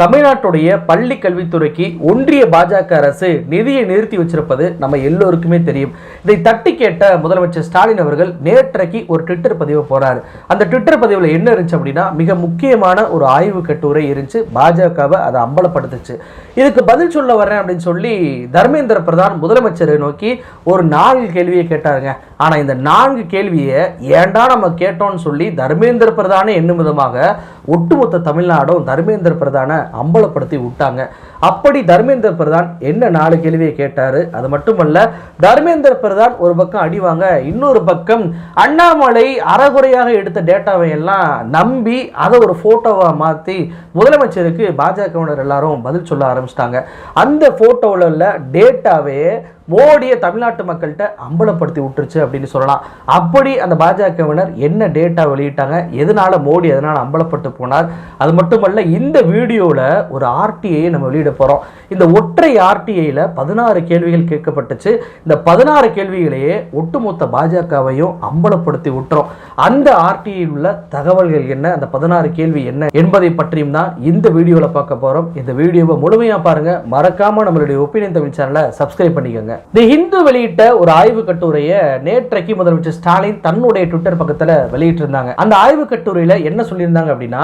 தமிழ்நாட்டுடைய பள்ளி கல்வித்துறைக்கு ஒன்றிய பாஜக அரசு நிதியை நிறுத்தி வச்சிருப்பது நம்ம எல்லோருக்குமே தெரியும். இதை தட்டி கேட்ட முதலமைச்சர் ஸ்டாலின் அவர்கள் நேற்றைக்கு ஒரு ட்விட்டர் பதிவு போறாரு. அந்த ட்விட்டர் பதிவில் என்ன இருந்துச்சு அப்படின்னா மிக முக்கியமான ஒரு ஆய்வு கட்டுரை இருந்துச்சு. பாஜகவை அதை அம்பலப்படுத்துச்சு. இதுக்கு பதில் சொல்ல வரேன் அப்படின்னு சொல்லி தர்மேந்திர பிரதான் முதலமைச்சரை நோக்கி ஒரு நான்கு கேள்வியை கேட்டாருங்க. ஆனா இந்த நான்கு கேள்வியை ஏன்டா நம்ம கேட்டோம்னு சொல்லி தர்மேந்திர பிரதானே என்னும் விதமாக ஒட்டுமொத்த தமிழ்நாடும் தர்மேந்திர பிரதான அம்பலப்படுத்தி விட்டாங்க. அப்படி தர்மேந்திர பிரதான் என்ன நாலு கேள்வியை கேட்டார்? அது மட்டுமல்ல தர்மேந்திர பிரதான் ஒரு பக்கம் அடிவாங்க இன்னொரு பக்கம் அண்ணாமலை அறகுறையாக எடுத்த டேட்டாவை எல்லாம் நம்பி அதை ஒரு ஃபோட்டோவாக மாற்றி முதலமைச்சருக்கு பாஜகவினர் எல்லாரும் பதில் சொல்ல ஆரம்பிச்சிட்டாங்க. அந்த ஃபோட்டோவில் உள்ள டேட்டாவே மோடியை தமிழ்நாட்டு மக்கள்கிட்ட அம்பலப்படுத்தி விட்டுருச்சு அப்படின்னு சொல்லலாம். அப்படி அந்த பாஜகவினர் என்ன டேட்டா வெளியிட்டாங்க எதனால் மோடி எதனால் அம்பலப்பட்டு போனார்? அது மட்டுமல்ல இந்த வீடியோவில் ஒரு ஆர்டிஐ நம்ம வெளியிட போகிறோம் இந்த ஒற்றை ஆர்டிஐயில் பதினாறு கேள்விகள் கேட்கப்பட்டுச்சு. இந்த பதினாறு கேள்விகளையே ஒட்டுமொத்த பாஜகவையும் அம்பலப்படுத்தி விட்டுறோம். அந்த ஆர்டிஐயில் உள்ள தகவல்கள் என்ன? அந்த பதினாறு கேள்வி என்ன என்பதை பற்றியும் தான் இந்த வீடியோவில் பார்க்க போகிறோம் இந்த வீடியோவை முழுமையாக பாருங்க. மறக்காமல் நம்மளுடைய ஒப்பீனியன் தமிழ் சேனலை சப்ஸ்கிரைப் பண்ணிக்கோங்க. தி ஹிந்து வெளியிட்ட ஒரு ஆய்வு கட்டுரையை நேற்றைக்கு முதலமைச்சர் ஸ்டாலின் தன்னுடைய ட்விட்டர் பக்கத்தில் வெளியிட்டிருந்தாங்க. அந்த ஆய்வு கட்டுரையில் என்ன சொல்லியிருந்தாங்க அப்படின்னா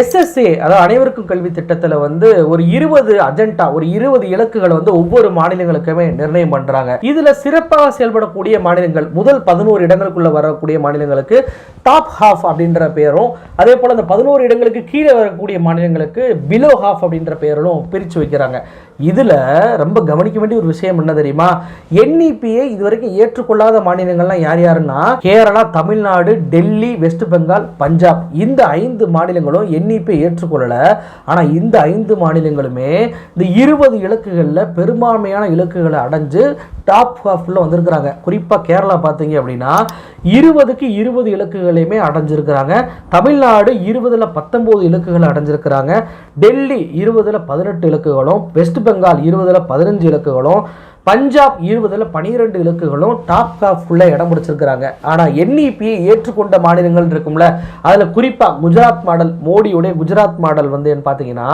எஸ்எஸ்ஏ அதாவது அனைவருக்கும் கல்வி திட்டத்தில் வந்து ஒரு இருபது அஜெண்டா ஒரு இருபது இலக்குகளை வந்து ஒவ்வொரு மாநிலங்களுக்குமே நிர்ணயம் பண்ணுறாங்க இதில் சிறப்பாக செயல்படக்கூடிய மாநிலங்கள் முதல் பதினோரு இடங்களுக்குள்ள வரக்கூடிய மாநிலங்களுக்கு டாப் ஹாஃப் அப்படின்ற பெயரும் அதே போல் அந்த பதினோரு இடங்களுக்கு கீழே வரக்கூடிய மாநிலங்களுக்கு பிலோ ஹாஃப் அப்படின்ற பெயரும் பிரித்து வைக்கிறாங்க. இதில் ரொம்ப கவனிக்க வேண்டிய ஒரு விஷயம் என்ன தெரியுமா? என்இபியை இதுவரைக்கும் ஏற்றுக்கொள்ளாத மாநிலங்கள்லாம் யார் யாருன்னா கேரளா தமிழ்நாடு டெல்லி வெஸ்ட் பெங்கால் பஞ்சாப். இந்த ஐந்து மாநிலங்களும் என்இபி ஏற்றுக்கொள்ளல. ஆனா இந்த ஐந்து மாநிலங்களுமே இந்த இருபது இலக்குகளில் பெரும்பான்மையான இலக்குகளை அடைஞ்சு டாப் ஹாஃபில் வந்திருக்கிறாங்க. குறிப்பாக கேரளா பார்த்தீங்க அப்படின்னா இருபதுக்கு இருபது இலக்குகளையுமே அடைஞ்சிருக்கிறாங்க. தமிழ்நாடு இருபதில் பத்தொம்போது இலக்குகளை அடைஞ்சிருக்கிறாங்க. டெல்லி இருபதில் பதினெட்டு இலக்குகளும் வெஸ்ட் பெங்கால் இருபதில் பதினஞ்சு இலக்குகளும் பஞ்சாப் இருபதில் பனிரெண்டு இலக்குகளும் டாப் ஹாஃப்குள்ளே இடம் பிடிச்சிருக்கிறாங்க. ஆனால் என்இபியை ஏற்றுக்கொண்ட மாநிலங்கள் இருக்கும்ல அதில் குறிப்பாக குஜராத் மாடல் மோடியுடைய குஜராத் மாடல் வந்து என்ன பார்த்தீங்கன்னா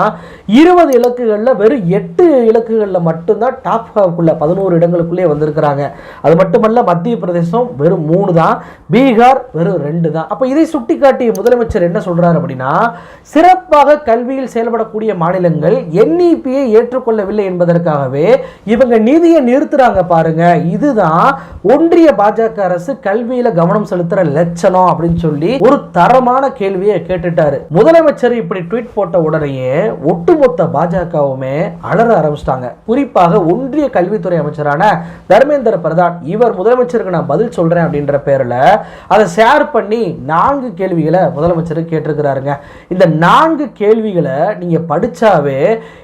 இருபது இலக்குகளில் வெறும் எட்டு இலக்குகளில் மட்டும்தான் டாப் ஹாஃப்குள்ளே பதினோரு இடங்களுக்குள்ளேயே வந்திருக்கிறாங்க. அது மட்டுமல்ல மத்திய பிரதேசம் வெறும் மூணு தான் பீகார் வெறும் ரெண்டு தான். அப்போ இதை சுட்டிக்காட்டிய முதலமைச்சர் என்ன சொல்கிறார் அப்படின்னா சிறப்பாக கல்வியில் செயல்படக்கூடிய மாநிலங்கள் என்இபியை ஏற்றுக்கொள்ளவில்லை என்பதற்காகவே இவங்க நிதியை நிறுத்துறாங்க பாருங்க. இதுதான் ஒன்றிய பாஜக அரசு கல்வியில கவனம் செலுத்துற லட்சணம் அப்படின்னு சொல்லி ஒரு தரமான கேள்வியை கேட்டுட்டாரு. முதலமைச்சர் இப்படி ட்வீட் போட்ட உடனேயே ஒட்டுமொத்த பாஜகவுமே அலற ஆரம்பிச்சிட்டாங்க. குறிப்பாக ஒன்றிய கல்வித்துறை அமைச்சரான தர்மேந்திர பிரதான் இவர் முதலமைச்சருக்கு நான் பதில் சொல்றேன் அப்படின்ற பேர்ல அதை ஷேர் பண்ணி நான்கு கேள்விகளை முதலமைச்சர் கேட்டிருக்கிறாருங்க. இந்த நான்கு கேள்விகளை நீங்க படிச்சாவே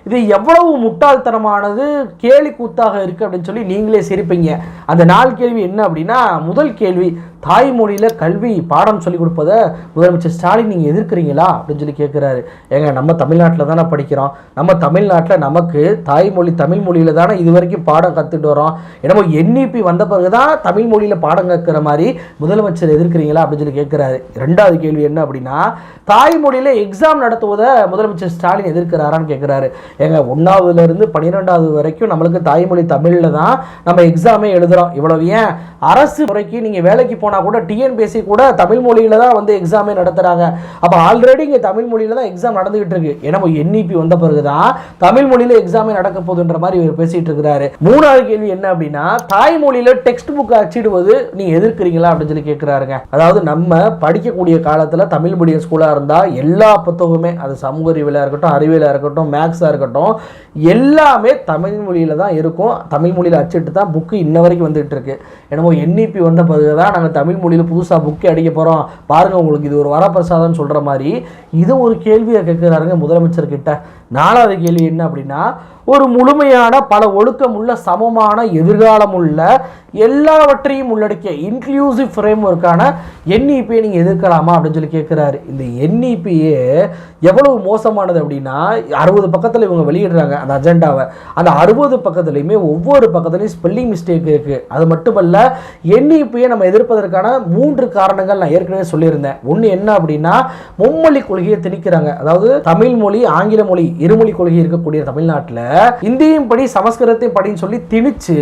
இது எவ்வளவு முட்டாள்தனமானது கேலி கூத்தாக இருக்கு அப்படின்னு சொல்லி நீங்களே சிரிப்பீங்க. அந்த நாலு கேள்வி என்ன அப்படின்னா முதல் கேள்வி தாய்மொழியில் கல்வி பாடம் சொல்லிக் கொடுப்பதை முதலமைச்சர் ஸ்டாலின் நீங்கள் எதிர்க்கிறீங்களா? அப்படின்னு சொல்லி கேட்குறாரு ஏங்க நம்ம தமிழ்நாட்டில் தானே படிக்கிறோம். நம்ம தமிழ்நாட்டில் நமக்கு தாய்மொழி தமிழ் மொழியில் தானே இது வரைக்கும் பாடம் கற்றுட்டு வரோம் என்னமோ என்இபி வந்த பிறகு தான் தமிழ் மொழியில் பாடம் கற்கிற மாதிரி முதலமைச்சர் எதிர்க்கிறீங்களா? அப்படின்னு சொல்லி கேட்குறாரு ரெண்டாவது கேள்வி என்ன அப்படின்னா தாய்மொழியில் எக்ஸாம் நடத்துவதை முதலமைச்சர் ஸ்டாலின் எதிர்க்கிறாரான்னு கேட்குறாரு ஏங்க ஒன்றாவதுலேருந்து பன்னிரெண்டாவது வரைக்கும் நம்மளுக்கு தாய்மொழி தமிழில் தான் நம்ம எக்ஸாமே எழுதுகிறோம் இவ்வளவு ஏன்? அரசு முறைக்கு நீங்கள் வேலைக்கு போனால் கூட டிஎன்பிஎஸ்சி கூட தமிழ் மொழியில் தான் வந்து எக்ஸாமே நடத்துகிறாங்க அப்போ ஆல்ரெடி இங்கே தமிழ் மொழியில் தான் எக்ஸாம் நடந்துகிட்டு இருக்கு. ஏன்னா என்இபி வந்த பிறகு தான் தமிழ் மொழியில் எக்ஸாமே நடக்க போகுதுன்ற மாதிரி இவர் பேசிட்டு இருக்கிறாரு. மூணாவது கேள்வி என்ன அப்படின்னா தாய்மொழியில் டெக்ஸ்ட் புக் அச்சிடுவது நீ எதிர்க்கிறீங்களா அப்படின்னு சொல்லி கேட்குறாருங்க. அதாவது நம்ம படிக்கக்கூடிய காலத்தில் தமிழ் மீடியம் ஸ்கூலாக இருந்தால் எல்லா புத்தகமே அது சமூக அறிவியலாக இருக்கட்டும் அறிவியலாக இருக்கட்டும் மேக்ஸாக இருக்கட்டும் எல்லாமே தமிழ் மொழியில் தான் இருக்கும். தமிழ் மொழியில் அச்சிட்டு தான் புக்கு இன்ன வரைக்கும் வந்துகிட்டு இருக்கு. என்னமோ என்இபி வந்த பிறகு தான் நாங்கள் தமிழ் மொழியில் புதுசாக புக்கே அடிக்க போகிறோம் பாருங்க உங்களுக்கு இது ஒரு வரப்பிரசாதம்னு சொல்கிற மாதிரி இது ஒரு கேள்வியை கேட்குறாருங்க முதலமைச்சர் கிட்ட நாலாவது கேள்வி என்ன அப்படின்னா ஒரு முழுமையான பல ஒழுக்கம் உள்ள சமமான எதிர்காலம் உள்ள எல்லாவற்றையும் உள்ளடக்கிய இன்க்ளூசிவ் ஃப்ரேம் ஒர்க்கான என்இபியை நீங்கள் எதிர்க்கலாமா அப்படின்னு சொல்லி கேட்குறாரு இந்த என்இபியே எவ்வளவு மோசமானது அப்படின்னா அறுபது பக்கத்தில் இவங்க வெளியிடுறாங்க அந்த அஜெண்டாவை. அந்த அறுபது பக்கத்துலையுமே ஒவ்வொரு பக்கத்துலையும் ஸ்பெல்லிங் மிஸ்டேக் இருக்குது அது மட்டுமல்ல என்இபியை நம்ம எதிர்ப்பதற்கான மூன்று காரணங்கள் நான் ஏற்கனவே சொல்லியிருந்தேன். ஒன்று என்ன அப்படின்னா மும்மொழி கொள்கையை திணிக்கிறாங்க. அதாவது தமிழ் மொழி ஆங்கில மொழி இருமொழி கொள்கை இருக்கக்கூடிய தமிழ்நாட்டில் இந்தியும் படி சமஸ்கிருதத்தையும் படின்னு சொல்லி திணிச்சு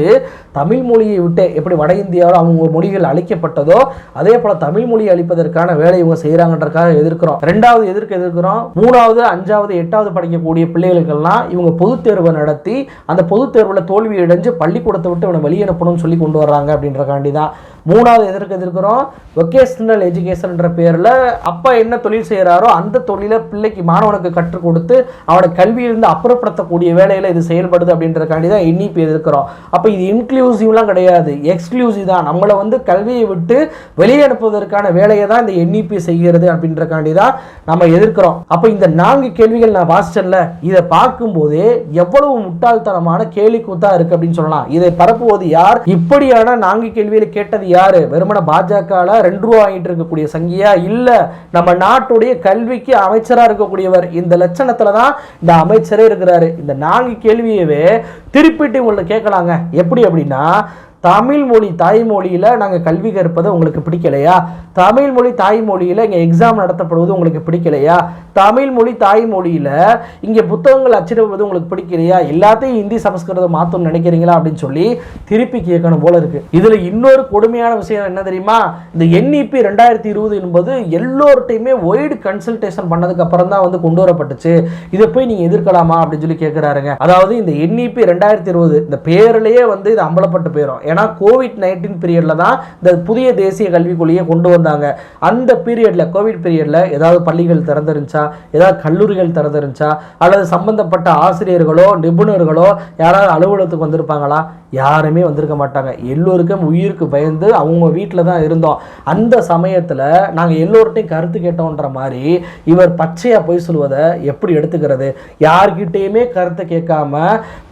தமிழ் மொழியை விட்டு எப்படி வட இந்தியாவில் அவங்க மொழிகள் அழிக்கப்பட்டதோ அதே போல தமிழ் மொழியை அழிப்பதற்கான வேலை இவங்க செய்கிறாங்கன்றக்காக எதிர்க்கிறோம். ரெண்டாவது எதிர்க்க எதிர்க்கிறோம். மூணாவது அஞ்சாவது எட்டாவது படிக்கக்கூடிய பிள்ளைகளுக்கெல்லாம் இவங்க பொதுத் தேர்வை நடத்தி அந்த பொதுத் தேர்வில் தோல்வி அடைஞ்சு பள்ளிக்கூடத்தை விட்டு இவனை வெளியே அனுப்பணும்னு சொல்லி கொண்டு வர்றாங்க அப்படின்றக்காண்டி தான் மூணாவது எதற்கு எதிர்க்கிறோம்? வொகேஷனல் எஜுகேஷன்ன்ற பேரில் அப்பா என்ன தொழில் செய்கிறாரோ அந்த தொழிலை பிள்ளைக்கு மாணவனுக்கு கற்றுக் கொடுத்து அவனை கல்வியிலிருந்து அப்புறப்படுத்தக்கூடிய வேலையில் இது செயல்படுது அப்படின்றக்காண்டி தான் என்இபி எதிர்க்கிறோம். அப்போ இது இன்க்ளூசிவ்லாம் கிடையாது. எக்ஸ்க்ளூசிவ் தான். நம்மளை வந்து கல்வியை விட்டு வெளியே அனுப்புவதற்கான வேலையை தான் இந்த என்இபி செய்கிறது அப்படின்றக்காண்டி தான் நம்ம எதிர்க்கிறோம். அப்போ இந்த நான்கு கேள்விகள் நான் வாசிச்சேன்ல இதை பார்க்கும்போதே எவ்வளவு முட்டாள்தனமான கேலி கூத்தா இருக்கு அப்படின்னு சொல்லலாம். இதை பரப்புவது யார்? இப்படியான நான்கு கேள்வியில் கேட்டது யாரு? வெறுமன பாஜகவில் ரெண்டு ரூபா வாங்கிட்டு இருக்கக்கூடிய சங்கியா இல்ல நம்ம நாட்டுடைய கல்விக்கு அமைச்சரா இருக்கக்கூடியவர். இந்த லட்சணத்தில் தான் இந்த அமைச்சரே இருக்கிறாரு. இந்த நான்கு கேள்வியவே திருப்பிட்டு உங்களை கேட்கலாங்க. எப்படி அப்படின்னா தமிழ் மொழி தாய்மொழியில் நாங்கள் கல்வி கற்பது உங்களுக்கு பிடிக்கலையா? தமிழ் மொழி தாய்மொழியில் இங்கே எக்ஸாம் நடத்தப்படுவது உங்களுக்கு பிடிக்கலையா? தமிழ் மொழி தாய்மொழியில் இங்கே புத்தகங்கள் அச்சிடுவது உங்களுக்கு பிடிக்கலையா? எல்லாத்தையும் ஹிந்தி சமஸ்கிருதம் மாற்றணும்னு நினைக்கிறீங்களா அப்படின்னு சொல்லி திருப்பி கேட்கணும் போல இருக்குது இதில் இன்னொரு கொடுமையான விஷயம் என்ன தெரியுமா? இந்த என்இபி ரெண்டாயிரத்தி இருபது என்பது எல்லோர்ட்டையுமே ஒய்டு கன்சல்டேஷன் பண்ணதுக்கு அப்புறம் தான் வந்து கொண்டு வரப்பட்டுச்சு. இதை போய் நீங்கள் எதிர்க்கலாமா அப்படின்னு சொல்லி கேட்குறாருங்க அதாவது இந்த என்இபி ரெண்டாயிரத்தி இருபது இந்த பேரிலேயே வந்து இது அம்பலப்பட்டு போயிடும் ஏன்னா கோவிட் நைன்டீன் பீரியடில் தான் இந்த புதிய தேசிய கல்விக் கொள்கையை கொண்டு வந்தாங்க. அந்த பீரியடில் கோவிட் பீரியடில் ஏதாவது பள்ளிகள் திறந்துருந்துச்சா? ஏதாவது கல்லூரிகள் திறந்துருந்துச்சா? அல்லது சம்பந்தப்பட்ட ஆசிரியர்களோ நிபுணர்களோ யாராவது அலுவலகத்துக்கு வந்திருப்பாங்களா? யாருமே வந்திருக்க மாட்டாங்க. எல்லோருக்கும் உயிருக்கு பயந்து அவங்க வீட்டில் தான் இருந்தோம். அந்த சமயத்தில் நாங்கள் எல்லோர்ட்டையும் கருத்து கேட்டோன்ற மாதிரி இவர் பச்சையாக போய் சொல்வதை எப்படி எடுத்துக்கிறது? யார்கிட்டேயுமே கருத்தை கேட்காம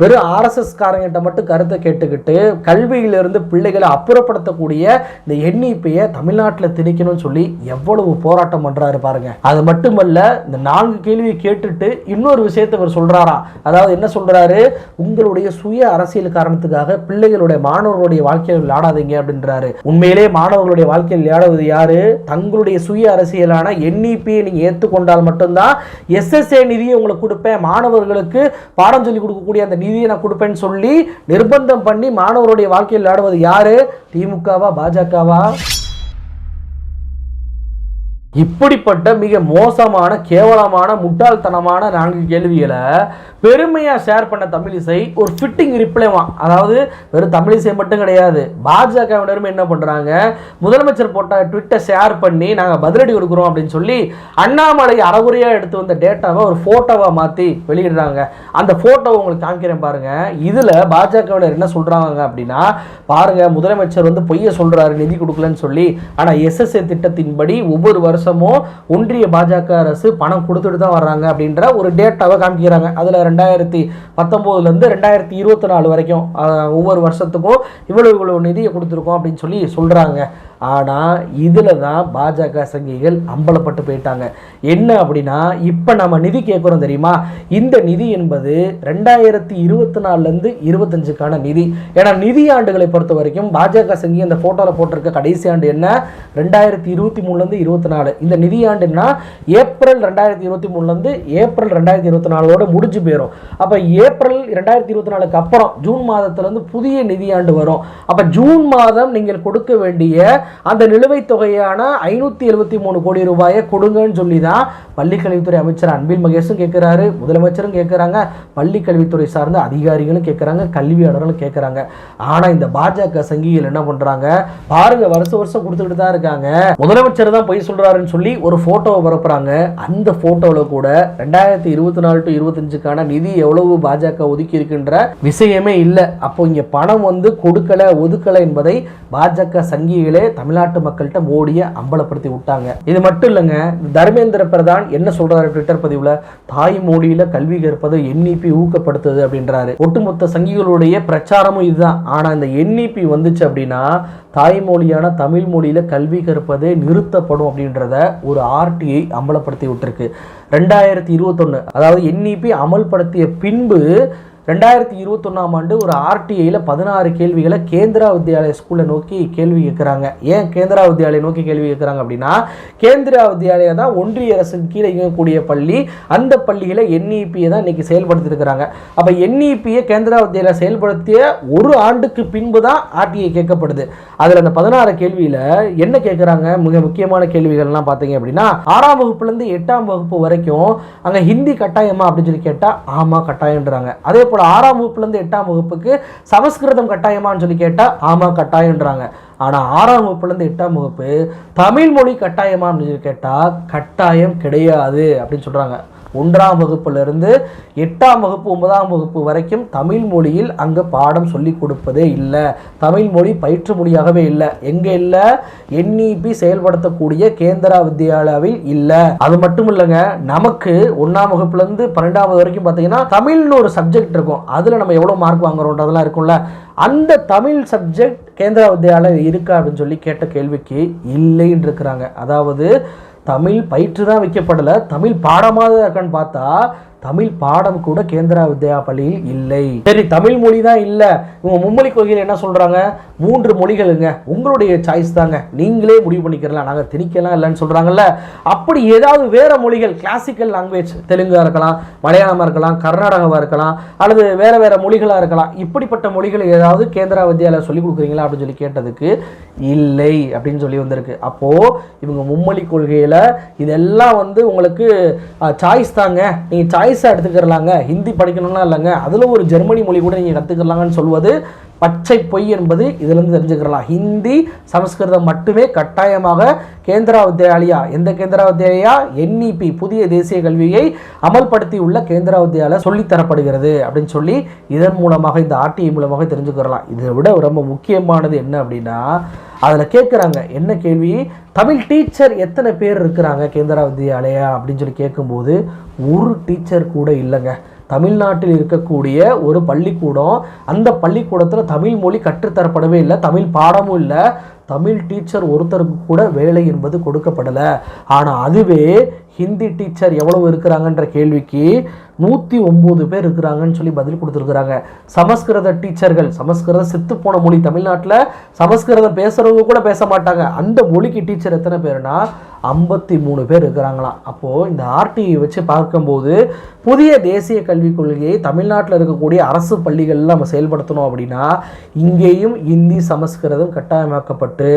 வெறும் ஆர்எஸ்எஸ் காரங்கிட்ட மட்டும் கருத்தை கேட்டுக்கிட்டு கல்வியிலிருந்து பிள்ளைகளை அப்புறப்படுத்தக்கூடிய இந்த எண்ணிப்பையை தமிழ்நாட்டில் திணிக்கணும்னு சொல்லி எவ்வளவு போராட்டம் பண்ணுறாரு பாருங்க. அது மட்டுமல்ல இந்த நான்கு கேள்வியை கேட்டுட்டு இன்னொரு விஷயத்தை இவர் சொல்கிறாரா அதாவது என்ன சொல்கிறாரு உங்களுடைய சுய அரசியல் காரணத்துக்காக பிள்ளைகளுடைய மாணவர்களுடைய வாழ்க்கையில் விளையாடாதீங்க அப்படின்றாரு. உண்மையிலே மாணவர்களுடைய வாழ்க்கையில் விளையாடுவது யாரு? தங்களுடைய சுய அரசியலான என்இபியை நீங்க ஏற்றுக்கொண்டால் மட்டும்தான் எஸ்எஸ்ஏ நிதியை உங்களுக்கு கொடுப்பேன். மாணவர்களுக்கு பாடம் சொல்லி கொடுக்கக்கூடிய அந்த நிதியை நான் கொடுப்பேன்னு சொல்லி நிர்பந்தம் பண்ணி மாணவருடைய வாழ்க்கையில் விளையாடுவது யாரு? திமுகவா பாஜகவா இப்படிப்பட்ட மிக மோசமான கேவலமான முட்டாள்தனமான நான்கு கேள்விகளை பெருமையாக ஷேர் பண்ண தமிழிசை ஒரு ஃபிட்டிங் ரிப்ளைவான் அதாவது வெறும் தமிழிசை மட்டும் கிடையாது. பாஜகவினரும் என்ன பண்ணுறாங்க முதலமைச்சர் போட்ட ட்விட்டை ஷேர் பண்ணி நாங்கள் பதிலடி கொடுக்குறோம் அப்படின்னு சொல்லி அண்ணாமலை அறகுறையாக எடுத்து வந்த டேட்டாவை ஒரு ஃபோட்டோவை மாற்றி வெளியிடுறாங்க. அந்த ஃபோட்டோவை உங்களுக்கு காமிக்கிறேன் பாருங்க. இதில் பாஜகவினர் என்ன சொல்கிறாங்க அப்படின்னா பாருங்கள் முதலமைச்சர் வந்து பொய்யை சொல்கிறாரு நிதி கொடுக்கலன்னு சொல்லி. ஆனால் எஸ்எஸ்ஏ திட்டத்தின்படி ஒவ்வொரு வருஷமும் ஒன்றிய பாஜக அரசு பணம் கொடுத்துட்டு தான் வர்றாங்க அப்படின்ற ஒரு டேட்டாவை காமிக்கிறாங்க. அதில் ரெண்டாயிரத்தி பத்தொம்போதுலேருந்து ரெண்டாயிரத்தி இருபத்தி நாலு வரைக்கும் ஒவ்வொரு வருஷத்துக்கும் இவ்வளவு இவ்வளோ நிதியை கொடுத்துருக்கோம் அப்படின்னு சொல்லி சொல்கிறாங்க ஆனால் இதில் தான் பாஜக சங்கிகள் அம்பலப்பட்டு போயிட்டாங்க. என்ன அப்படின்னா இப்போ நம்ம நிதி கேட்குறோம் தெரியுமா? இந்த நிதி என்பது ரெண்டாயிரத்தி இருபத்தி நாலுலேருந்து இருபத்தஞ்சுக்கான நிதி. ஏன்னா நிதி ஆண்டுகளை பொறுத்த வரைக்கும் பாஜக சங்கி அந்த ஃபோட்டோவில் போட்டிருக்க கடைசி ஆண்டு என்ன? ரெண்டாயிரத்தி இருபத்தி மூணுலேருந்து இருபத்தி நாலு. இந்த நிதி ஆண்டுன்னா ஏப்ரல் ரெண்டாயிரத்தி இருபத்தி மூணுலேருந்து ஏப்ரல் ரெண்டாயிரத்தி இருபத்தி நாலோட முடிஞ்சு போயிடும் அப்போ ஏப்ரல் ரெண்டாயிரத்தி இருபத்தி நாலுக்கு அப்புறம் ஜூன் மாதத்துலேருந்து புதிய நிதியாண்டு வரும். அப்போ ஜூன் மாதம் நீங்கள் கொடுக்க வேண்டிய அந்த நிலுவைத் தொகையான ஐநூற்றி எழுபத்தி மூணு கோடி ரூபாயை கொடுங்கன்னு சொல்லி தான் பள்ளிக்கல்வித்துறை அமைச்சர் அன்பில் மகேஷும் கேட்குறாரு முதலமைச்சரும் கேட்குறாங்க பள்ளிக்கல்வித்துறை சார்ந்த அதிகாரிகளும் கேட்குறாங்க கல்வியாளர்களும் கேட்குறாங்க. ஆனால் இந்த பாஜக சங்கிகள் என்ன பண்ணுறாங்க பாருங்க வருஷம் வருஷம் கொடுத்துக்கிட்டு தான் இருக்காங்க. முதலமைச்சர் தான் பொய் சொல்கிறாருன்னு சொல்லி ஒரு ஃபோட்டோவை பரப்புறாங்க. அந்த ஃபோட்டோவில் கூட ரெண்டாயிரத்தி இருபத்தி நாலு டு இருபத்தஞ்சுக்கான நிதி எவ்வளவு பாஜக ஒதுக்கி இருக்கின்ற விஷயமே இல்லை. அப்போ இங்கே பணம் வந்து கொடுக்கல ஒதுக்கலை என்பதை பாஜக சங்கிகளே தமிழ்நாட்டு மக்கள்கிட்ட மோடியை அம்பலப்படுத்தி விட்டாங்க. இது மட்டும் இல்லைங்க தர்மேந்திர பிரதான் என்ன சொல்றாரு ட்விட்டர் பதிவில்? தாய் மொழியில கல்வி கற்பதை என்இபி ஊக்கப்படுத்துது அப்படின்றாரு. ஒட்டுமொத்த சங்கிகளுடைய பிரச்சாரமும் இதுதான். ஆனா இந்த என்இபி வந்துச்சு அப்படின்னா தாய்மொழியான தமிழ் மொழியில கல்வி கற்பதே நிறுத்தப்படும் அப்படின்றத ஒரு ஆர்டிஐ அமலப்படுத்தி விட்டுருக்கு. ரெண்டாயிரத்தி இருபத்தொன்னு அதாவது என்இபி அமல்படுத்திய பின்பு ரெண்டாயிரத்தி இருபத்தொன்னாம் ஆண்டு ஒரு ஆர்டிஐயில் பதினாறு கேள்விகளை கேந்திரா வித்யாலய ஸ்கூலை நோக்கி கேள்வி கேட்குறாங்க ஏன் கேந்திரா வித்யாலயம் நோக்கி கேள்வி கேட்குறாங்க அப்படின்னா கேந்திரா வித்யாலயம் தான் ஒன்றிய அரசின் கீழே இயங்கக்கூடிய பள்ளி. அந்த பள்ளியில் என்இபியை தான் இன்றைக்கி செயல்படுத்திருக்கிறாங்க அப்போ என்இபியை கேந்திரா வித்யாலயம் செயல்படுத்திய ஒரு ஆண்டுக்கு பின்பு தான் ஆர்டிஐ கேட்கப்படுது. அதில் அந்த பதினாறு கேள்வியில் என்ன கேட்குறாங்க மிக முக்கியமான கேள்விகள்லாம் பார்த்தீங்க அப்படின்னா ஆறாம் வகுப்புலேருந்து எட்டாம் வகுப்பு வரைக்கும் அங்கே ஹிந்தி கட்டாயமா அப்படின்னு சொல்லி கேட்டால் ஆமாம் கட்டாயம்ன்றாங்க. அதே போல் ஆறாம் வகுப்புலேருந்து எட்டாம் வகுப்புக்கு சமஸ்கிருதம் கட்டாயமான்னு சொல்லி கேட்டால் ஆமாம் கட்டாயம்ன்றாங்க. ஆனால் ஆறாம் வகுப்புலேருந்து எட்டாம் வகுப்பு தமிழ் மொழி கட்டாயமா அப்படின்னு சொல்லி கேட்டால் கட்டாயம் கிடையாது அப்படின்னு சொல்கிறாங்க ஒன்றாம் வகுப்பிலிருந்து எட்டாம் வகுப்பு ஒன்பதாம் வகுப்பு வரைக்கும் தமிழ் மொழியில் அங்கே பாடம் சொல்லி கொடுப்பதே இல்லை. தமிழ் மொழி பயிற்று மொழியாகவே இல்லை. எங்கே இல்லை? என்இபி செயல்படுத்தக்கூடிய கேந்திரா வித்யாலயாவில் இல்லை. அது மட்டும் இல்லைங்க நமக்கு ஒன்றாம் வகுப்புலேருந்து பன்னெண்டாவது வரைக்கும் பார்த்தீங்கன்னா தமிழ்னு ஒரு சப்ஜெக்ட் இருக்கும். அதில் நம்ம எவ்வளோ மார்க் வாங்குறோன்றதெல்லாம் இருக்கும்ல. அந்த தமிழ் சப்ஜெக்ட் கேந்திரா வித்யாலயம் இருக்கா அப்படின்னு சொல்லி கேட்ட கேள்விக்கு இல்லைன்னு இருக்கிறாங்க அதாவது தமிழ் பயிற்று தான் வைக்கப்படலை. தமிழ் பாடமாக இருக்கான்னு பார்த்தா தமிழ் பாடம் கூட கேந்திரா வித்யா பள்ளியில் இல்லை. சரி தமிழ் மொழி தான் இல்லை. இவங்க மும்மொழி கொள்கையில் என்ன சொல்கிறாங்க மூன்று மொழிகளுங்க. உங்களுடைய சாய்ஸ் தாங்க. நீங்களே முடிவு பண்ணிக்கிறலாம். நாங்கள் திணிக்கலாம் இல்லைன்னு சொல்கிறாங்கல்ல அப்படி ஏதாவது வேறு மொழிகள் கிளாசிக்கல் லாங்குவேஜ் தெலுங்காக இருக்கலாம் மலையாளமாக இருக்கலாம் கர்நாடகமாக இருக்கலாம் அல்லது வேறு வேறு மொழிகளாக இருக்கலாம். இப்படிப்பட்ட மொழிகள் ஏதாவது கேந்திரா வித்யாவில் சொல்லி கொடுக்குறீங்களா அப்படின்னு சொல்லி கேட்டதுக்கு இல்லை அப்படின்னு சொல்லி வந்திருக்கு. அப்போது இவங்க மும்மொழி கொள்கையில் இதெல்லாம் வந்து உங்களுக்கு சாய்ஸ் தாங்க. நீங்க சாய்ஸாக எடுத்துக்கிறலாங்க ஹிந்தி படிக்கணும்னா இல்லைங்க. அதில் ஒரு ஜெர்மனி மொழி கூட நீங்கள் கற்றுக்கலாங்கன்னு சொல்வது பச்சை பொய் என்பது இதிலிருந்து தெரிஞ்சுக்கிறலாம். ஹிந்தி சமஸ்கிருதம் மட்டுமே கட்டாயமாக கேந்திரா வித்யாலயா எந்த கேந்திரா வித்யாலயா என்இபி புதிய தேசிய கல்வியை அமல்படுத்தி உள்ள கேந்திரா வித்யாலயா சொல்லித்தரப்படுகிறது அப்படின்னு சொல்லி இதன் மூலமாக இந்த ஆர்டிஐ மூலமாக தெரிஞ்சுக்கிறலாம். இதை விட ரொம்ப முக்கியமானது என்ன அப்படின்னா அதில் கேட்குறாங்க என்ன கேள்வி? தமிழ் டீச்சர் எத்தனை பேர் இருக்கிறாங்க கேந்திரா வித்யாலயா அப்படின்னு சொல்லி கேட்கும்போது ஒரு டீச்சர் கூட இல்லைங்க. தமிழ்நாட்டில் இருக்கக்கூடிய ஒரு பள்ளிக்கூடம் அந்த பள்ளிக்கூடத்தில் தமிழ் மொழி கற்றுத்தரப்படவே இல்லை தமிழ் பாடமும் இல்லை. தமிழ் டீச்சர் ஒருத்தருக்கு கூட வேலை என்பது கொடுக்கப்படலை. ஆனால் அதுவே ஹிந்தி டீச்சர் எவ்வளவு இருக்கிறாங்கன்ற கேள்விக்கு நூற்றி ஒம்பது பேர் இருக்கிறாங்கன்னு சொல்லி பதில் கொடுத்துருக்குறாங்க. சமஸ்கிருத டீச்சர்கள் சமஸ்கிருதம் செத்து போன மொழி தமிழ்நாட்டில் சமஸ்கிருதம் பேசுகிறவங்க கூட பேச மாட்டாங்க. அந்த மொழிக்கு டீச்சர் எத்தனை பேர்னா ஐம்பத்தி மூணு பேர் இருக்கிறாங்களாம். அப்போது இந்த ஆர்டிஐ வச்சு பார்க்கும்போது புதிய தேசிய கல்விக் கொள்கையை தமிழ்நாட்டில் இருக்கக்கூடிய அரசு பள்ளிகளில் நம்ம செயல்படுத்தணும் அப்படின்னா இங்கேயும் இந்தி சமஸ்கிருதம் கட்டாயமாக்கப்பட்டு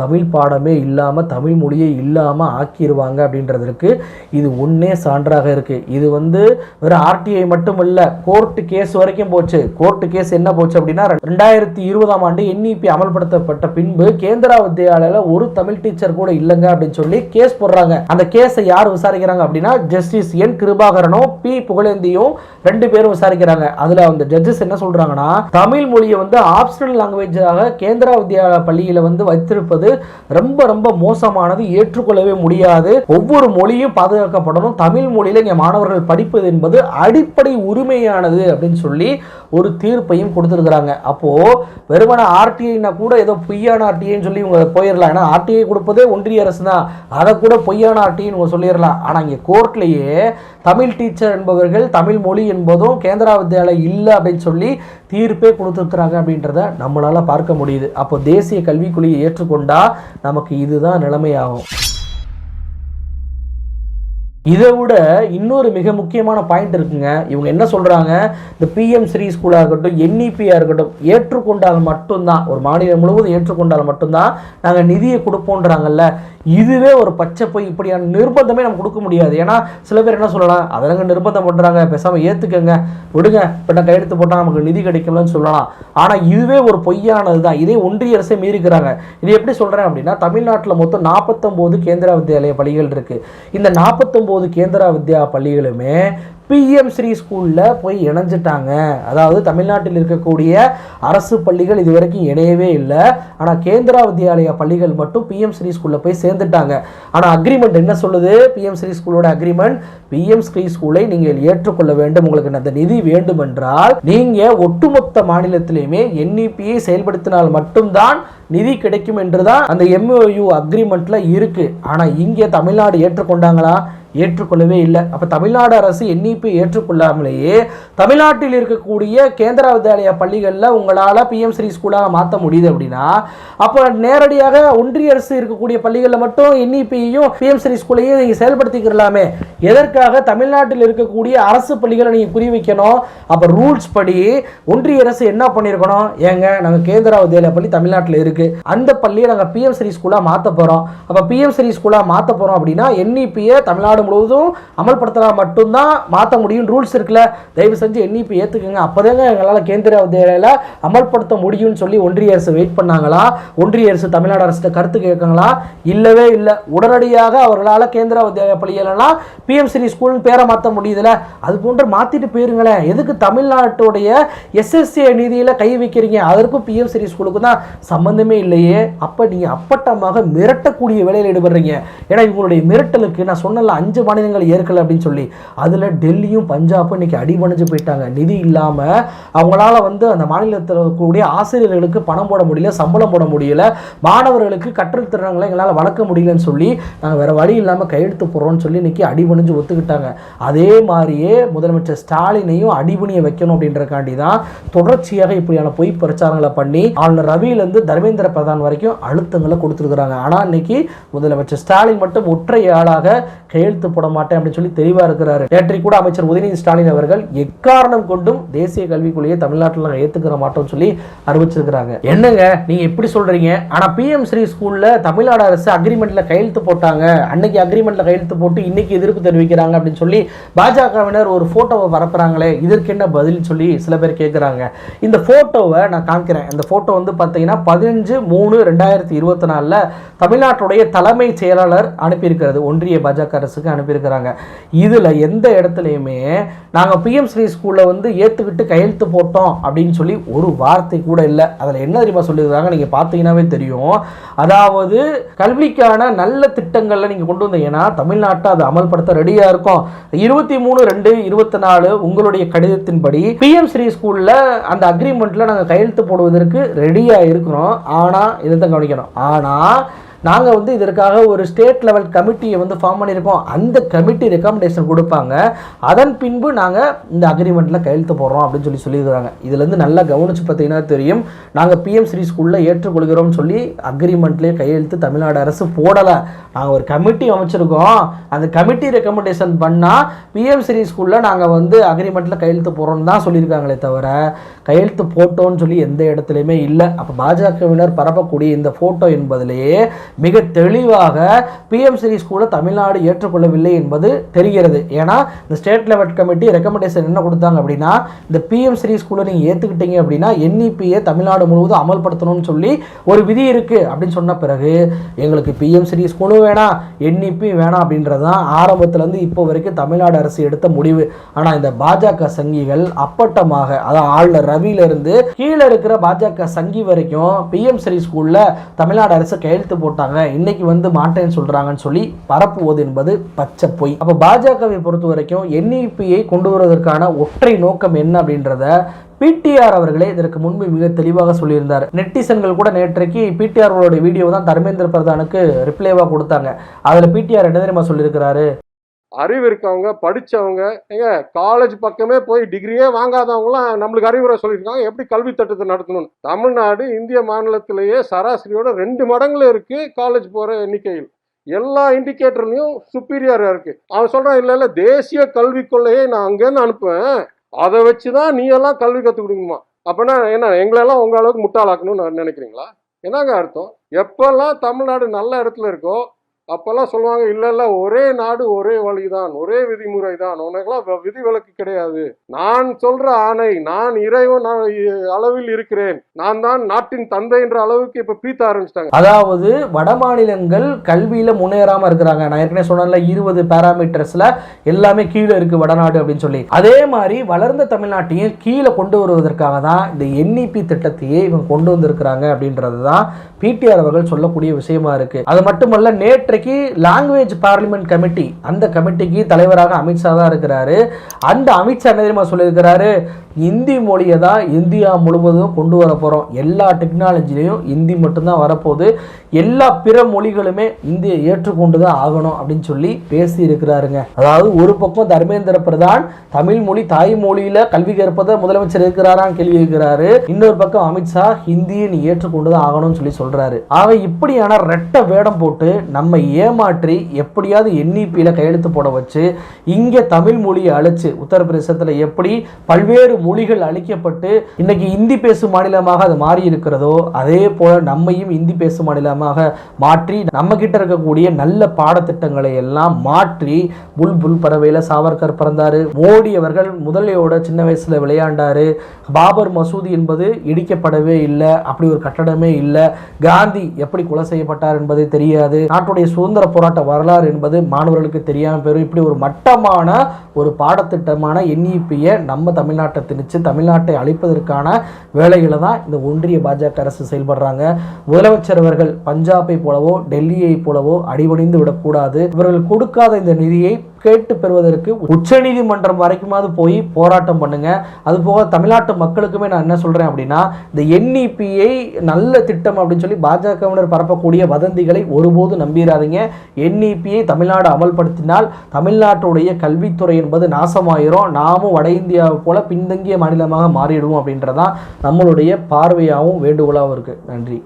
தமிழ் பாடமே இல்லாமல் தமிழ் மொழியே இல்லாமல் ஆக்கிடுவாங்க அப்படின்றதற்கு இது ஒன்றே சான்றாக இருக்குது இது வந்து வெறும் ஆர்டிஐ மட்டும் இல்லை கோர்ட்டு கேஸ் வரைக்கும் போச்சு. கோர்ட்டு கேஸ் என்ன போச்சு அப்படின்னா ரெண்டாயிரத்தி இருபதாம் ஆண்டு என்இபி அமல்படுத்தப்பட்ட பின்பு கேந்திரா வித்யாலயில ஒரு தமிழ் டீச்சர் கூட இல்லைங்க அப்படின்னு சொல்லி கேஸ் போடுறாங்க. அந்த கேஸை யார் விசாரிக்கிறாங்க அப்படின்னா ஜஸ்டிஸ் என் கிருபாகரனும் பி புகழேந்தியும் ரெண்டு பேரும் விசாரிக்கிறாங்க. அதுல அந்த ஜட்ஜஸ் என்ன சொல்றாங்கன்னா தமிழ் மொழியை வந்து ஆப்ஷனல் லாங்குவேஜாக கேந்திரா வித்யாலயா பள்ளியில வந்து வைத்திருப்பது ரொம்ப ரொம்ப மோசமானது ஏற்றுக்கொள்ளவே முடியாது. ஒவ்வொரு மொழியும் பாதுகாக்கப்படணும். தமிழ் மொழியில இங்க மாணவர்கள் படிப்பது என்பது அடிப்படை உரிமையானது அப்படின்னு சொல்லி ஒரு தீர்ப்பையும் கொடுத்துருக்குறாங்க. அப்போது வெறுமன ஆர்டிஐனா கூட ஏதோ பொய்யான ஆர்டிஐன்னு சொல்லி இவங்க போயிடலாம். ஏன்னா ஆர்டிஐ கொடுப்பதே ஒன்றிய அரசு தான். அதை கூட பொய்யான ஆர்டிஐன்னு இவங்க சொல்லிடலாம். ஆனால் இங்கே கோர்ட்லேயே தமிழ் டீச்சர் என்பவர்கள் தமிழ் மொழி என்பதும் கேந்திரா வித்யாலயம் இல்லை அப்படின்னு சொல்லி தீர்ப்பே கொடுத்துருக்குறாங்க அப்படின்றத நம்மளால் பார்க்க முடியுது. அப்போ தேசிய கல்விக்குழியை ஏற்றுக்கொண்டால் நமக்கு இதுதான் நிலைமையாகும். இதை விட இன்னொரு மிக முக்கியமான பாயிண்ட் இருக்குங்க. இவங்க என்ன சொல்றாங்க? இந்த பிஎம் ஸ்ரீ ஸ்கூலாக இருக்கட்டும் என்இபியாக இருக்கட்டும் ஏற்றுக்கொண்டால் மட்டும்தான் ஒரு மாநிலம் முழுவதும் ஏற்றுக்கொண்டால் மட்டும்தான் நாங்கள் நிதியை கொடுப்போன்றாங்கல்ல இதுவே ஒரு பச்சை போய் இப்படியான நிர்பந்தமே நம்ம கொடுக்க முடியாது. ஏன்னா சில பேர் என்ன சொல்லலாம்? அதெல்லாம் நிர்பந்தம் பண்ணுறாங்க பேசாமல் ஏற்றுக்கங்க விடுங்க இப்போ நான் கையெழுத்து போட்டால் நமக்கு நிதி கிடைக்கலன்னு சொல்லலாம். ஆனால் இதுவே ஒரு பொய்யானது தான் இதே ஒன்றிய அரசே மீறிக்கிறாங்க இது எப்படி சொல்கிறேன் அப்படின்னா தமிழ்நாட்டில் மொத்தம் நாற்பத்தொம்போது கேந்திரா வித்யாலய பள்ளிகள் இருக்குது இந்த நாற்பத்தொம்போது கேந்திரா வித்யா பள்ளிகளுமே பிஎம் ஸ்ரீ ஸ்கூலில் போய் இணைஞ்சிட்டாங்க. அதாவது தமிழ்நாட்டில் இருக்கக்கூடிய அரசு பள்ளிகள் இது வரைக்கும் இணையவே இல்லை. ஆனால் கேந்திரா வித்யாலயா பள்ளிகள் மட்டும் பிஎம் ஸ்ரீ ஸ்கூலில் போய் சேர்ந்துட்டாங்க. ஆனால் அக்ரிமெண்ட் என்ன சொல்லுது? பிஎம் ஸ்ரீ ஸ்கூலோட அக்ரிமெண்ட் பிஎம் ஸ்ரீ ஸ்கூலை நீங்கள் ஏற்றுக்கொள்ள வேண்டும். உங்களுக்கு அந்த நிதி வேண்டும் என்றால் நீங்கள் ஒட்டுமொத்த மாநிலத்திலையுமே என்இபியை செயல்படுத்தினால் மட்டும்தான் நிதி கிடைக்கும் என்று தான் அந்த எம்ஓயு அக்ரிமெண்ட்ல இருக்கு. ஆனால் இங்கே தமிழ்நாடு ஏற்றுக்கொண்டாங்களா? ஏற்றுக்கொள்ளவே இல்லை. அப்போ தமிழ்நாடு அரசு என்இபி ஏற்றுக்கொள்ளாமலேயே தமிழ்நாட்டில் இருக்கக்கூடிய கேந்திர வித்யாலயா பள்ளிகளில் உங்களால் பிஎம் ஸ்ரீ ஸ்கூலாக மாற்ற முடியுது அப்படின்னா அப்போ நேரடியாக ஒன்றிய அரசு இருக்கக்கூடிய பள்ளிகளில் மட்டும் என்இபியையும் பிஎம் ஸ்ரீ ஸ்கூலையும் நீங்கள் செயல்படுத்திக்கிறலாமே. எதற்காக தமிழ்நாட்டில் இருக்கக்கூடிய அரசு பள்ளிகளை நீங்கள் குறி வைக்கணும்? அப்போ ரூல்ஸ் படி ஒன்றிய அரசு என்ன பண்ணியிருக்கணும் ஏங்க நாங்கள் கேந்திரா வித்யாலயா பள்ளி தமிழ்நாட்டில் இருக்குது அந்த பள்ளியை நாங்கள் பிஎம் ஸ்ரீ ஸ்கூலாக மாற்ற போகிறோம் அப்போ பிஎம் ஸ்ரீ ஸ்கூலாக மாற்ற போகிறோம் அப்படின்னா என்இபியை தமிழ்நாடு முழுவதும் அமல்படுத்தினா மட்டும்தான் மாற்ற முடியும். ரூல்ஸ் இருக்குல்ல. தயவு செஞ்சு என்இபி ஏற்றுக்குங்க அப்போதாங்க எங்களால் கேந்திர வித்தியாலயில் அமல்படுத்த முடியும்னு சொல்லி ஒன்றிய அரசு வெயிட் பண்ணாங்களா? ஒன்றிய அரசு தமிழ்நாடு அரசு கருத்து கேட்காங்களா? இல்லவே இல்லை. உடனடியாக அவர்களால் கேந்திர வித்யாலய பள்ளிகளெல்லாம் பிஎம் ஸ்ரீ ஸ்கூல்னு பேரை மாற்ற முடியுதுல அது போன்று மாற்றிட்டு போயிருங்களேன். எதுக்கு தமிழ்நாட்டுடைய எஸ்எஸ்சி நிதியில் கை வைக்கிறீங்க? அதற்கும் பிஎம் ஸ்ரீ ஸ்கூலுக்கு தான் சம்பந்தமே இல்லையே. அப்போ நீங்கள் அப்பட்டமாக மிரட்டக்கூடிய வேலையில் ஈடுபடுறீங்க. ஏன்னா இவங்களுடைய மிரட்டலுக்கு நான் சொன்னல அஞ்சு மாநிலங்கள் ஏற்கலை அப்படின்னு சொல்லி. அதில் டெல்லியும் பஞ்சாபும் இன்னைக்கு அடிபணிஞ்சு போயிட்டாங்க. நிதி இல்லாமல் அவங்களால வந்து அந்த மாநிலத்தில் இருக்கக்கூடிய ஆசிரியர்களுக்கு பணம் போட முடியல சம்பளம் போட முடியல. மாணவர்களுக்கு கற்றல் திறன்களை எங்களால் வளர்க்க முடியலன்னு சொல்லி நாங்கள் வேற வழி இல்லாமல் கையெழுத்து போடுறோம்னு சொல்லி இன்னைக்கு அடிபணிஞ்சு ஒத்துக்கிட்டாங்க. அதே மாதிரியே முதலமைச்சர் ஸ்டாலினையும் அடிபணிய வைக்கணும் அப்படின்றக்காண்டி தான் தொடர்ச்சியாக இப்படியான பொய் பிரச்சாரங்களை பண்ணி ஆளுநர் ரவியிலேருந்து தர்மேந்திர பிரதான் வரைக்கும் அழுத்தங்களை கொடுத்துருக்குறாங்க. ஆனால் இன்னைக்கு முதலமைச்சர் ஸ்டாலின் மட்டும் ஒற்றை ஆளாக கையெழுத்து போட மாட்டேன் அப்படின்னு சொல்லி தெளிவாக இருக்கிறாரு. நேற்றைக்கு கூட அமைச்சர் உதயநிதி ஸ்டாலின் அவர்கள் எக்காரணம் கொண்டும் தேசிய கல்விக் கொள்கையை தமிழ்நாட்டில் நாங்கள் ஏற்றுக்கிற மாட்டோம்னு சொல்லி அறிவிச்சிருக்கிறாங்க. என்னங்க நீங்க எப்படி சொல்றீங்க? ஆனால் பிஎம் ஸ்ரீ ஸ்கூல்ல தமிழ்நாடு அரசு அக்ரிமெண்ட்ல கையெழுத்து போட்டாங்க. அன்னைக்கு அக்ரிமெண்ட்ல கையெழுத்து போட்டு இன்னைக்கு எதிர்ப்பு தெரிவிக்கிறாங்க அப்படின்னு சொல்லி பாஜகவினர் ஒரு போட்டோவை பரப்புறாங்களே இதற்கு என்ன பதில் சொல்லி சில பேர் கேட்குறாங்க இந்த போட்டோவை நான் காமிக்கிறேன். இந்த போட்டோ வந்து பார்த்தீங்கன்னா பதினஞ்சு மூணு ரெண்டாயிரத்தி இருபத்தி நாலில் தமிழ்நாட்டுடைய தலைமைச் செயலாளர் அனுப்பியிருக்கிறது. ஒன்றிய பாஜக அரசுக்கு அனுப்பியிருக்கிறாங்க. இதில் எந்த இடத்துலையுமே நாங்கள் பிஎம் ஸ்ரீ ஸ்கூலில் வந்து ஏற்றுக்கிட்டு கையெழுத்து போட்டோம் அப்படின்னு சொல்லி ஒரு வார்த்தை கூட இல்லை. அதில் என்ன தெரியுமா சொல்லியிருக்காங்க நீங்கள் பார்த்தீங்கன்னாவே தெரியும். அதாவது கல்விக்கான நல்ல திட்டங்களில் நீங்கள் கொண்டு வந்தீங்கன்னா தமிழ்நாட்டை அதை அமல்படுத்த ரெடியாக இருக்கும். இருபத்தி மூணு ரெண்டு இருபத்தி நாலு உங்களுடைய கடிதத்தின்படி பிஎம் ஸ்ரீ ஸ்கூலில் அந்த அக்ரிமெண்ட்டில் நாங்கள் கையெழுத்து போடுவதற்கு ரெடியாக இருக்கிறோம். ஆனால் இதை தான் கவனிக்கணும். ஆனால் நாங்கள் வந்து இதற்காக ஒரு ஸ்டேட் லெவல் கமிட்டியை வந்து ஃபார்ம் பண்ணியிருக்கோம். அந்த கமிட்டி ரெக்கமெண்டேஷன் கொடுப்பாங்க. அதன் பின்பு நாங்கள் இந்த அக்ரிமெண்ட்டில் கையெழுத்து போடுறோம் அப்படின்னு சொல்லி சொல்லியிருக்காங்க இதுலேருந்து நல்லா கவனிச்சு பார்த்தீங்கன்னா தெரியும். நாங்கள் பிஎம் ஸ்ரீ ஸ்கூலில் ஏற்றுக்கொள்கிறோம்னு சொல்லி அக்ரிமெண்ட்லேயே கையெழுத்து தமிழ்நாடு அரசு போடலை. நாங்கள் ஒரு கமிட்டி அமைச்சிருக்கோம். அந்த கமிட்டி ரெக்கமெண்டேஷன் பண்ணால் பிஎம் ஸ்ரீ ஸ்கூலில் நாங்கள் வந்து அக்ரிமெண்ட்டில் கையெழுத்து போடுறோம்னு தான் சொல்லியிருக்காங்களே தவிர கையெழுத்து போட்டோன்னு சொல்லி எந்த இடத்துலையுமே இல்லை. அப்போ பாஜகவினர் பரப்பக்கூடிய இந்த ஃபோட்டோ என்பதிலேயே மிக தெளிவாக பிஎம் ஸ்கூலை தமிழ்நாடு ஏற்றுக்கொள்ளவில்லை என்பது தெரிகிறது. ஏன்னா இந்த ஸ்டேட் லெவல் கமிட்டி ரெக்கமெண்டேஷன் என்ன கொடுத்தாங்க அப்படின்னா இந்த பிஎம் ஸ்கூலை நீங்கள் ஏற்றுக்கிட்டீங்க அப்படின்னா என்இபியை தமிழ்நாடு முழுவதும் அமல்படுத்தணும்னு சொல்லி ஒரு விதி இருக்குது அப்படின்னு சொன்ன பிறகு எங்களுக்கு பிஎம் ஸ்கூலும் வேணாம் என்இபி வேணாம் அப்படின்றது தான் ஆரம்பத்துலேருந்து இப்போ வரைக்கும் தமிழ்நாடு அரசு எடுத்த முடிவு. ஆனால் இந்த பாஜக சங்கிகள் அப்பட்டமாக அதாவது ஆளுநர் ரவியிலிருந்து கீழே இருக்கிற பாஜக சங்கி வரைக்கும் பிஎம் ஸ்கூலில் தமிழ்நாடு அரசு கையெழுத்து போட்டாங்க. இன்னைக்கு வந்து மாட்டேன்னு சொல்றாங்கன்னு சொல்லி பரப்புவது என்பது பச்சை பொய். அப்போ பாஜகவை பொறுத்த வரைக்கும் என்இபியை கொண்டு வருவதற்கான ஒற்றை நோக்கம் என்ன அப்படின்றத பிடிஆர் அவர்களே இதற்கு முன்பு மிக தெளிவாக சொல்லியிருந்தார். நெட்டிசன்கள் கூட நேற்றைக்கு பிடிஆர் வீடியோ தான் தர்மேந்திர பிரதானுக்கு ரிப்ளைவாக கொடுத்தாங்க. அதில் பிடிஆர் என்ன தெரியுமா சொல்லியிருக்கிறாரு? அறிவு இருக்கவங்க படித்தவங்க ஏங்க காலேஜ் பக்கமே போய் டிகிரியே வாங்காதவங்களாம் நம்மளுக்கு அறிவுரை சொல்லியிருக்காங்க. எப்படி கல்வி திட்டத்தை நடத்தணும்னு? தமிழ்நாடு இந்திய மாநிலத்திலேயே சராசரியோட ரெண்டு மடங்குல இருக்கு காலேஜ் போகிற எண்ணிக்கையில். எல்லா இண்டிகேட்டர்லையும் சுப்பீரியராக இருக்கு. அவன் சொல்கிறான் இல்லை இல்லை தேசிய கல்விக் கொள்ளையை நான் அங்கேருந்து அனுப்புவேன். அதை வச்சு தான் நீ எல்லாம் கல்வி கற்றுக் கொடுக்குமா அப்படின்னா என்ன எங்களெல்லாம் உங்கள் அளவுக்கு முட்டாளாக்கணும்னு நினைக்கிறீங்களா? என்னங்க அர்த்தம்? எப்பெல்லாம் தமிழ்நாடு நல்ல இடத்துல இருக்கோ அப்போல்லாம் சொல்லுவாங்க இல்லை இல்லை ஒரே நாடு ஒரே வழிதான் ஒரே விதிமுறை தான் உனக்கெல்லாம் விதி விலக்கு கிடையாது. நான் சொல்ற ஆணை நான் இறைவன் அளவில் இருக்கிறேன். நான் தான் நாட்டின் தந்தை என்ற அளவுக்கு இப்போ பீத்த ஆரம்பிச்சிட்டாங்க. அதாவது வட மாநிலங்கள் கல்வியில முன்னேறாம இருக்கிறாங்க. நான் ஏற்கனவே சொன்னேன்ல இருபது பேராமீட்டர்ஸ்ல எல்லாமே கீழே இருக்கு வடநாடு அப்படின்னு சொல்லி. அதே மாதிரி வளர்ந்த தமிழ்நாட்டையும் கீழே கொண்டு வருவதற்காக தான் இந்த என்இபி திட்டத்தையே இவங்க கொண்டு வந்திருக்கிறாங்க அப்படின்றது தான் பிடிஆர் அவர்கள் சொல்லக்கூடிய விஷயமா இருக்கு. அது மட்டுமல்ல இன்றைக்கு லாங்குவேஜ் பார்லிமெண்ட் கமிட்டி அந்த கமிட்டிக்கு தலைவராக அமித்ஷா தான் இருக்கிறாரு. அந்த அமித்ஷா என்ன தெரியுமா சொல்லியிருக்கிறாரு? இந்தி மொழியை தான் இந்தியா முழுவதும் கொண்டு வர போகிறோம் எல்லா டெக்னாலஜிலையும் இந்தி மட்டும்தான் வரப்போகுது. எல்லா பிற மொழிகளுமே இந்தியை ஏற்றுக்கொண்டு தான் ஆகணும் அப்படின்னு சொல்லி பேசி இருக்கிறாருங்க அதாவது ஒரு பக்கம் தர்மேந்திர பிரதான் தமிழ் மொழி தாய்மொழியில் கல்வி கற்பதை முதலமைச்சர் இருக்கிறாரான்னு கேள்வி இருக்கிறாரு இன்னொரு பக்கம் அமித்ஷா ஹிந்தியை நீ ஏற்றுக்கொண்டு தான் ஆகணும்னு சொல்லி சொல்கிறாரு ஆக இப்படியான ரெட்ட வேடம் போட்டு நம்ம ஏமாற்றி எப்படியாவது என்இபியில் கையெழுத்து போட வச்சு இங்கே தமிழ் மொழியை அழிச்சு உத்தரப்பிரதேசத்தில் எப்படி பல்வேறு மொழிகள் அழிக்கப்பட்டு இன்னைக்கு இந்தி பேசும் மாநிலமாக அது மாறி இருக்கிறதோ அதே போல் நம்மையும் இந்தி பேசும் மாநிலமாக மாற்றி நம்ம கிட்ட இருக்கக்கூடிய நல்ல பாடத்திட்டங்களை எல்லாம் மாற்றி புல் புல் பறவையில் சாவர்கர் பிறந்தார் மோடி அவர்கள் முதலையோட சின்ன வயசில் விளையாண்டார் பாபர் மசூதி என்பது இடிக்கப்படவே இல்லை அப்படி ஒரு கட்டடமே இல்லை காந்தி எப்படி கொலை செய்யப்பட்டார் என்பது தெரியாது நாட்டுடைய சுதந்திர போராட்ட வரலாறு என்பது மாணவர்களுக்கு தெரியாமல் போயிடும் இப்படி ஒரு மட்டமான ஒரு பாடத்திட்டமான என்இபியை நம்ம தமிழ்நாட்டை திணிச்சு தமிழ்நாட்டை அழிப்பதற்கான வேலைகளை தான் இந்த ஒன்றிய பாஜக அரசு செயல்படுறாங்க. முதலமைச்சர் அவர்கள் பஞ்சாபை போலவோ டெல்லியை போலவோ அடிபணிந்து விடக்கூடாது. இவர்கள் கொடுக்காத இந்த நிதியை கேட்டு பெறுவதற்கு உச்சநீதிமன்றம் வரைக்குமாவது போய் போராட்டம் பண்ணுங்க. அது போக தமிழ்நாட்டு மக்களுக்குமே நான் என்ன சொல்றேன் அப்படின்னா இந்த என்இபியை நல்ல திட்டம் அப்படின்னு சொல்லி பாஜகவினர் பரப்பக்கூடிய வதந்திகளை ஒருபோது நம்பிடாதீங்க என்இபியை தமிழ்நாடு அமல்படுத்தினால் தமிழ்நாட்டுடைய கல்வித்துறை என்பது நாசமாயிரும். நாமும் வட இந்தியாவை போல பின்தங்கிய மாநிலமாக மாறிடுவோம் அப்படின்றதான் நம்மளுடைய பார்வையாகவும் வேண்டுகோளாகவும் இருக்கு. நன்றி.